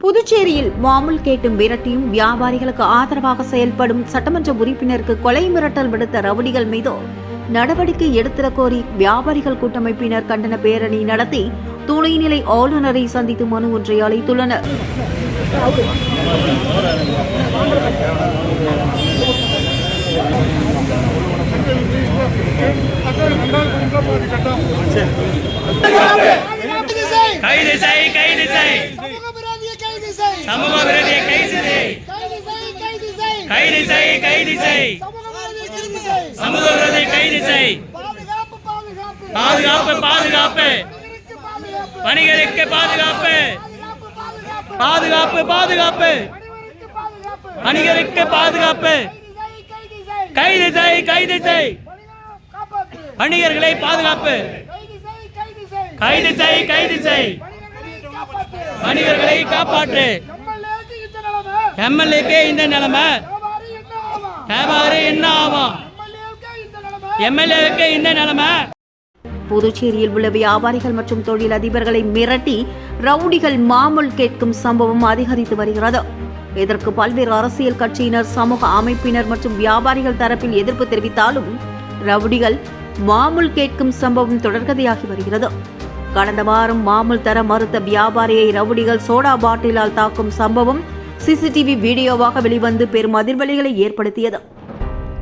புதுச்சேரியில் மாமூல் கேட்டும் விரட்டியும் வியாபாரிகளுக்கு ஆதரவாக செயல்படும் சட்டமன்ற உறுப்பினருக்கு கொலை மிரட்டல் விடுத்த ரவுடிகள் மீது நடவடிக்கை எடுத்திடக் கோரி வியாபாரிகள் கூட்டமைப்பினர் கண்டன பேரணி நடத்தி துணைநிலை ஆளுநரை சந்தித்து மனு ஒன்றை அளித்துள்ளனர் கைது செய். கைது சமூக விரோதியை கைது செய் கைது செய், கைது செய். சமூக விரோதியை கைது செய். பாதுகாப்பு, பாதுகாப்பு. பாதுகாப்பு பாதுகாப்பு பாதுகாப்பு. வணிகருக்கு பாதுகாப்பு பாதுகாப்பு, பாதுகாப்பு. வணிகருக்கு பாதுகாப்பு கைது செய், கைது செய். கைது காப்பாற்று. வணிகர்களை பாதுகாப்பு கைது செய், கைது செய். மனிதர்களை காப்பாற்று. வணிகர்களை காப்பாற்று எம்எல்ஏக்கே இந்த நிலைமை. வியாபாரி என்ன ஆகும்? இந்த நிலைமை. எம்எல்ஏவுக்கு இந்த நிலைமை. புதுச்சேரியில் உள்ள வியாபாரிகள் மற்றும் தொழில் அதிபர்களை மிரட்டி ரவுடிகள் மாமூல் கேட்கும் சம்பவம் அதிகரித்து வருகிறது. இதற்கு பல்வேறு அரசியல் கட்சியினர் சமூக அமைப்பினர் மற்றும் வியாபாரிகள் தரப்பில் எதிர்ப்பு தெரிவித்தாலும் ரவுடிகள் மாமூல் கேட்கும் சம்பவம் தொடர்கதையாகி வருகிறது. கடந்த வாரம் மாமூல் தர மறுத்த வியாபாரியை ரவுடிகள் சோடா பாட்டிலால் தாக்கும் சம்பவம் சிசிடிவி வீடியோவாக வெளிவந்து பெரும் அதிர்வலிகளை ஏற்படுத்தியது.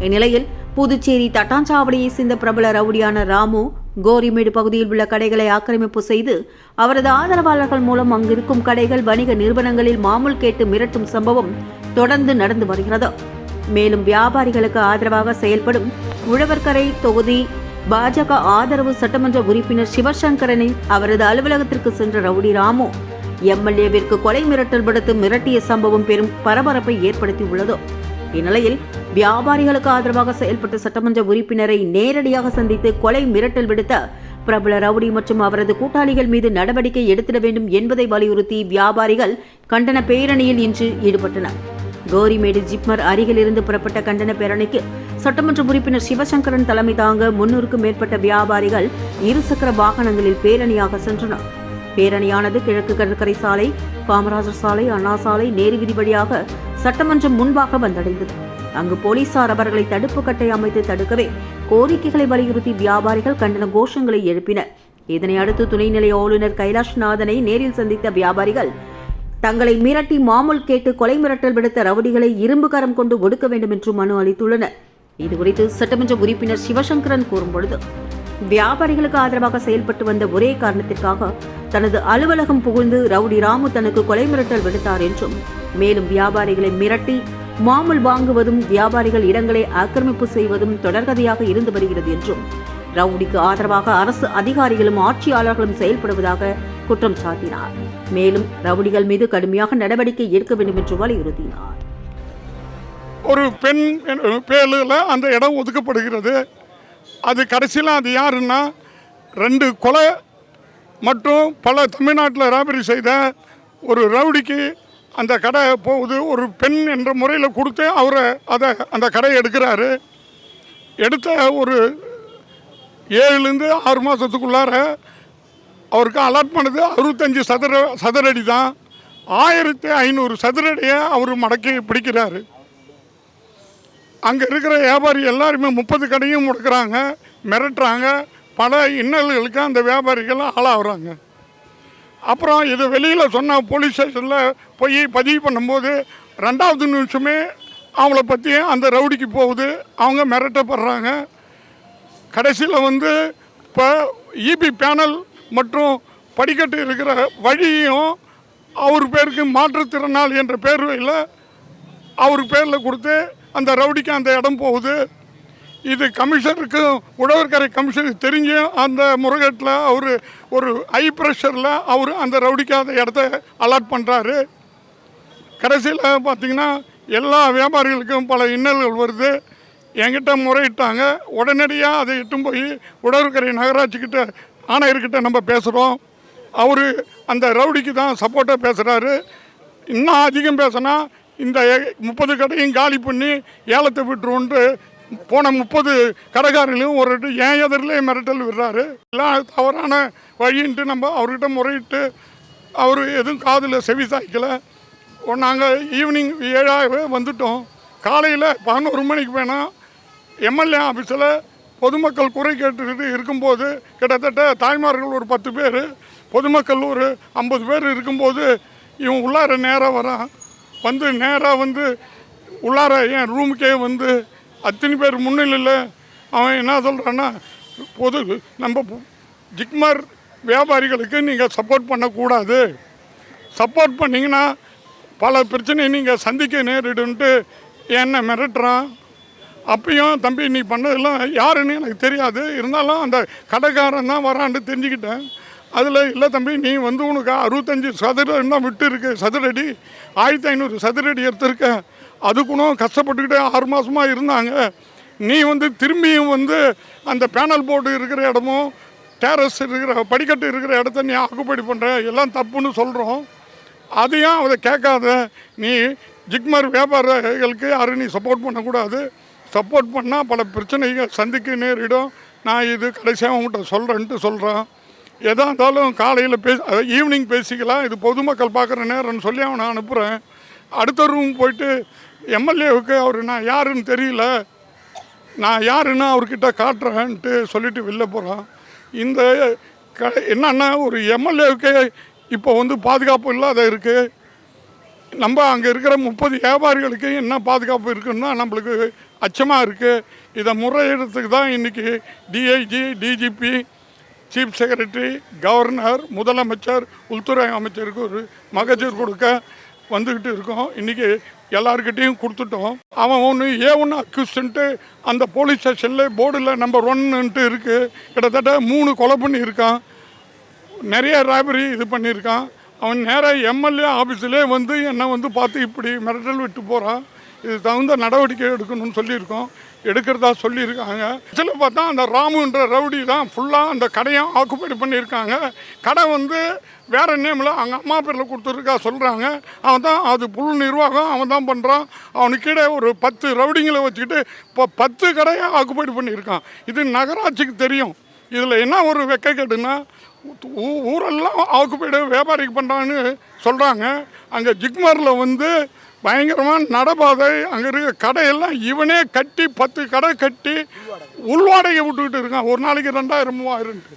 இந்நிலையில் புதுச்சேரி தட்டாஞ்சாவடியை சேர்ந்த பிரபல ரவுடியான ராமு கோரிமேடு பகுதியில் உள்ள கடைகளை ஆக்கிரமிப்பு செய்து அவரது ஆதரவாளர்கள் மூலம் அங்கிருக்கும் கடைகள் வணிக நிறுவனங்களில் மாமூல் கேட்டு மிரட்டும் சம்பவம் தொடர்ந்து நடந்து வருகிறது. மேலும் வியாபாரிகளுக்கு ஆதரவாக செயல்படும் உழவர்கரை தொகுதி பாஜக ஆதரவு சட்டமன்ற உறுப்பினர் சிவசங்கரனை அவரது அலுவலகத்திற்கு சென்ற ரவுடி ராமு எம்எல்ஏவிற்கு கொலை மிரட்டல் விடுத்து மிரட்டிய சம்பவம் பெரும் பரபரப்பை ஏற்படுத்தியுள்ளது. இந்நிலையில் வியாபாரிகளுக்கு ஆதரவாக செயல்பட்ட சட்டமன்ற உறுப்பினரை நேரடியாக சந்தித்து கொலை மிரட்டல் விடுத்த பிரபல ரவுடி மற்றும் அவரது கூட்டாளிகள் மீது நடவடிக்கை எடுத்திட வேண்டும் என்பதை வலியுறுத்தி வியாபாரிகள் கண்டன பேரணியில் இன்று ஈடுபட்டனர். கோரிமேடு ஜிப்மர் அருகிலிருந்து புறப்பட்ட கண்டன பேரணிக்கு சட்டமன்ற உறுப்பினர் சிவசங்கரன் தலைமை தாங்க முன்னூறுக்கும் மேற்பட்ட வியாபாரிகள் இருசக்கர வாகனங்களில் பேரணியாக சென்றனர். பேரணியானது கிழக்கு கடற்கரை சாலை காமராஜர் சாலை அண்ணா சாலை நேரு விதி வழியாக சட்டமன்றம் முன்பாக வந்தடைந்தது. அங்கு போலீசார் அவர்களை தடுப்பு கட்டை அமைத்து தடுக்கவே கோரிக்கைகளை வலியுறுத்தி வியாபாரிகள் கண்டன கோஷங்களை எழுப்பினர். இதனை அடுத்து துணைநிலை ஆளுநர் கைலாஷ்நாதனை நேரில் சந்தித்த வியாபாரிகள் தங்களை மிரட்டி மாமூல் கேட்டு கொலை மிரட்டல் விடுத்த ரவுடிகளை இரும்பு கரம் கொண்டு ஒடுக்க வேண்டும் என்று மனு அளித்துள்ளனர். இதுகுறித்து சட்டமன்ற உறுப்பினர் சிவசங்கரன் கூறும்பொழுது வியாபாரிகளுக்கு ஆதரவாக செயல்பட்டு வந்த ஒரே காரணத்திற்காக தனது அலுவலகம் புகுந்து ரவுடி ராமு தனக்கு கொலை மிரட்டல் விடுத்தார் என்றும் மேலும் வியாபாரிகளை மிரட்டி மாமூல் வாங்குவதும் வியாபாரிகள் இடங்களை ஆக்கிரமிப்பு செய்வதும் தொடர்கதையாக இருந்து வருகிறது என்றும் ரவுடிக்கு ஆதரவாக அரசு அதிகாரிகளும் ஆட்சியாளர்களும் செயல்படுவதாக குற்றம் சாட்டினார். மேலும் ரவுடிகள் மீது கடுமையாக நடவடிக்கை எடுக்க வேண்டும் என்று வலியுறுத்தினார். ஒரு பெண் பேரில் அந்த இடம் ஒதுக்கப்படுகிறது. அது கடைசியில் அது யாருன்னா ரெண்டு கொலை மற்றும் பல தமிழ்நாட்டில் ராபரி செய்த ஒரு ரவுடிக்கு அந்த கடை போகுது. ஒரு பெண் என்ற முறையில் கொடுத்து அவரை அதை அந்த கடையை எடுக்கிறாரு. எடுத்த ஒரு ஏழுலேருந்து ஆறு மாதத்துக்குள்ளார அவருக்கு அலாட் பண்ணது. அறுபத்தஞ்சு சதுர சதுரடி தான் ஆயிரத்தி ஐநூறு சதுரடியை அவர் மடக்கி பிடிக்கிறாரு. அங்கே இருக்கிற வியாபாரி எல்லாருமே முப்பது கடையும் முடக்கிறாங்க மிரட்டுறாங்க. பல இன்னல்களுக்கு அந்த வியாபாரிகள் ஆளாகிறாங்க. அப்புறம் இது வெளியில் சொன்ன போலீஸ் ஸ்டேஷனில் போய் பதிவு பண்ணும்போது ரெண்டாவது நிமிஷமே அவங்கள பற்றி அந்த ரவுடிக்கு போகுது. அவங்க மிரட்டப்படுறாங்க. கடைசியில் வந்து இப்போ இபி பேனல் மற்றும் படிக்கட்டு இருக்கிற வழியும் அவர் பேருக்கு மாற்றுத்திறனாளி என்ற பேர்வையில் அவர் பேரில் கொடுத்து அந்த ரவுடிக்கு அந்த இடம் போகுது. இது கமிஷனருக்கும் உழவர்கரை கமிஷனுக்கு தெரிஞ்சும் அந்த முருகட்டில் அவர் ஒரு ஹை ப்ரெஷரில் அவர் அந்த ரவுடிக்கு அந்த இடத்த அலாட் பண்ணுறாரு கடைசியில் பார்த்தீங்கன்னா எல்லா வியாபாரிகளுக்கும் பல இன்னல்கள் வருது. என்கிட்ட முறையிட்டாங்க. உடனடியாக அதை இட்டும் போய் உடற்கரை நகராட்சிக்கிட்ட ஆணையர்கிட்ட நம்ம பேசுகிறோம் அவர் அந்த ரவுடிக்கு தான் சப்போர்ட்டாக பேசுகிறாரு இன்னும் அதிகம் பேசினா இந்த முப்பது கடையும் காலி பண்ணி ஏலத்தை விட்டுருவோன்ட்டு போன முப்பது கடைக்காரங்களையும் ஒரு ஏன் எதிரிலே மிரட்டல் விடுறாரு. எல்லாம் தவறான வழின்ட்டு நம்ம அவர்கிட்ட முறையிட்டு அவர் எதுவும் காதில் செவி சாய்க்கலை. நாங்கள் ஈவினிங் ஏழாகவே வந்துட்டோம். காலையில் பதினோரு மணிக்கு வேணால் எம்எல்ஏ ஆஃபீஸில் பொதுமக்கள் குறை கேட்டுக்கிட்டு இருக்கும்போது கிட்டத்தட்ட தாய்மார்கள் ஒரு பத்து பேர் பொதுமக்கள் ஒரு ஐம்பது பேர் இருக்கும்போது இவன் உள்ளார நேராக வரான். வந்து நேராக வந்து உள்ளார என் ரூமுக்கே வந்து அத்தனை பேர் முன்னிலையில் அவன் என்ன சொல்கிறான்னா பொது நம்ம ஜிக்மர் வியாபாரிகளுக்கு நீங்கள் சப்போர்ட் பண்ணக்கூடாது. சப்போர்ட் பண்ணிங்கன்னா பல பிரச்சனையை நீங்கள் சந்திக்க நேரிடுன்ட்டு என்னை மிரட்டுறான். அப்பயும் தம்பி நீ பண்ணதெல்லாம் யாருன்னு எனக்கு தெரியாது. இருந்தாலும் அந்த கடைக்காரன் தான் வரான்னு தெரிஞ்சுக்கிட்டேன். அதில் இல்லை தம்பி நீ வந்து உனக்கு அறுபத்தஞ்சி சதுரம் தான் விட்டு இருக்கு சதுரடி ஆயிரத்தி ஐநூறு சதுரடி எடுத்திருக்க. அதுக்குனும் கஷ்டப்பட்டுக்கிட்டே ஆறு மாதமாக இருந்தாங்க. நீ வந்து திரும்பியும் வந்து அந்த பேனல் போர்டு இருக்கிற இடமும் டேரஸ் இருக்கிற படிக்கட்டு இருக்கிற இடத்த நீ ஆக்குப்படி பண்ணுற எல்லாம் தப்புன்னு சொல்கிறோம் அதையும் அதை கேட்காத? நீ ஜிக்மர் வியாபாரிகளுக்கு யாரும் நீ சப்போர்ட் பண்ணக்கூடாது. சப்போர்ட் பண்ணால் பல பிரச்சனைகள் சந்திக்க நேரிடும். நான் இது கடைசியாக உங்கள்கிட்ட சொல்கிறேன்ட்டு சொல்கிறேன் எதாக இருந்தாலும் காலையில் பேச ஈவினிங் பேசிக்கலாம். இது பொதுமக்கள் பார்க்குற நேரம்னு சொல்லி அவனை அனுப்புகிறேன் அடுத்த ரூம் போயிட்டு எம்எல்ஏவுக்கு அவர் நான் யாருன்னு தெரியல. நான் யாருன்னு அவர்கிட்ட காட்டுறேன்ட்டு சொல்லிட்டு வெளில போகிறான் இந்த க என்னன்னா ஒரு எம்எல்ஏவுக்கு இப்போ வந்து பாதுகாப்பு இல்லாத இருக்குது நம்ம அங்கே இருக்கிற முப்பது வியாபாரிகளுக்கு என்ன பாதுகாப்பு இருக்குன்னா நம்மளுக்கு அச்சமாக இருக்குது இதை முறையிடத்துக்கு தான் இன்றைக்கி DIG DGP chief secretary governor முதலமைச்சர் உள்துறை அமைச்சருக்கு ஒரு மகஜர் கொடுக்க வந்துக்கிட்டு இருக்கோம். இன்றைக்கி எல்லாருக்கிட்டேயும் கொடுத்துட்டோம். அவன் ஒன்று ஏ ஒன்று அக்யூஸ்ன்ட்டு அந்த போலீஸ் ஸ்டேஷனில் போர்டில் நம்பர் ஒன்னுன்ட்டு இருக்குது கிட்டத்தட்ட மூணு கொலை பண்ணியிருக்கான். நிறைய ராபரி இது பண்ணியிருக்கான். அவன் நேராக எம்எல்ஏ ஆஃபீஸிலே வந்து என்னை வந்து பார்த்து இப்படி மிரட்டல் விட்டு போகிறான் இது தகுந்த நடவடிக்கை எடுக்கணும்னு சொல்லியிருக்கோம். எடுக்கிறதா சொல்லியிருக்காங்க. இதில் பார்த்தா அந்த ராமுன்ற ரவுடி தான் ஃபுல்லாக அந்த கடையை ஆக்குப்பை பண்ணியிருக்காங்க. கடை வந்து வேறு நேமில் அவங்க அம்மா பேரில் கொடுத்துருக்கா சொல்கிறாங்க அவன் தான் அது புல் நிர்வாகம் அவன் தான் பண்ணுறான் அவனுக்கு கீழே ஒரு பத்து ரவுடிங்களை வச்சுக்கிட்டு இப்போ பத்து கடையை ஆக்குப்பை பண்ணியிருக்கான். இது நகராட்சிக்கு தெரியும். இதில் என்ன ஒரு வெக்கக்கேடுன்னா ஊரெல்லாம் ஆக்குப்பைடு வியாபாரிக்கு பண்ணுறான்னு சொல்கிறாங்க அங்கே ஜிக்மரில் வந்து பயங்கரமான நடபாதை. அங்கே இருக்க கடையெல்லாம் இவனே கட்டி பத்து கடை கட்டி உள்வாடகை விட்டுக்கிட்டு இருக்கான். ஒரு நாளைக்கு ரெண்டாயிரம் மூவாயிரம்ட்டு